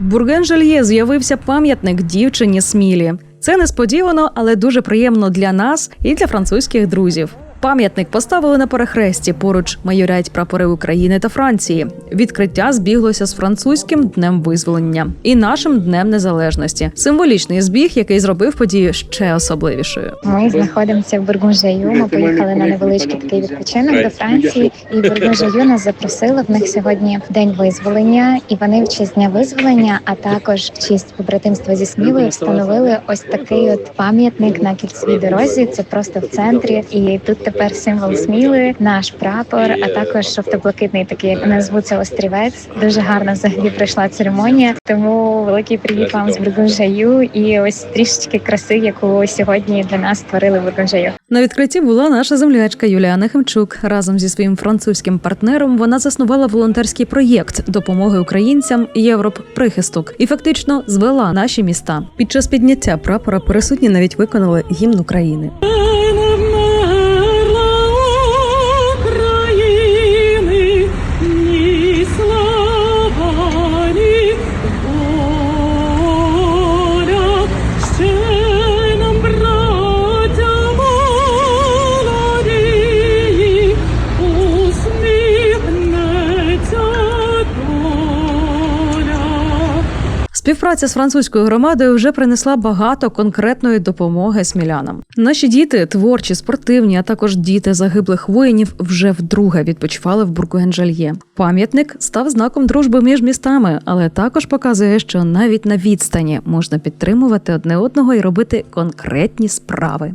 В Бурген-Жальє з'явився пам'ятник дівчині Смілі. Це несподівано, але дуже приємно для нас і для французьких друзів. Пам'ятник поставили на перехресті. Поруч майорять прапори України та Франції. Відкриття збіглося з французьким днем визволення і нашим днем незалежності. Символічний збіг, який зробив подію ще особливішою. Ми знаходимося в Бургунжаю. Ми поїхали на невеличкий такий відпочинок до Франції. І Бургунжаю нас запросили. В них сьогодні день визволення, і вони в честь дня визволення, а також в честь побратимства зі Смілою встановили ось такий от пам'ятник на кільцевій дорозі. Це просто в центрі. І тут тепер символ Сміли, наш прапор, а також жовто-блакитний такий, як назву це острівець. Дуже гарно взагалі пройшла церемонія. Тому великий привіт вам з Бургунжаю і ось трішечки краси, яку сьогодні для нас створили Бургунжаю. На відкритті була наша землячка Юліана Хемчук. Разом зі своїм французьким партнером вона заснувала волонтерський проєкт допомоги українцям Європ прихисток і фактично звела наші міста. Під час підняття прапора присутні навіть виконали гімн. України, Співпраця з французькою громадою вже принесла багато конкретної допомоги смілянам. Наші діти, творчі, спортивні, а також діти загиблих воїнів, вже вдруге відпочивали в Бургуенжальє. Пам'ятник став знаком дружби між містами, але також показує, що навіть на відстані можна підтримувати одне одного і робити конкретні справи.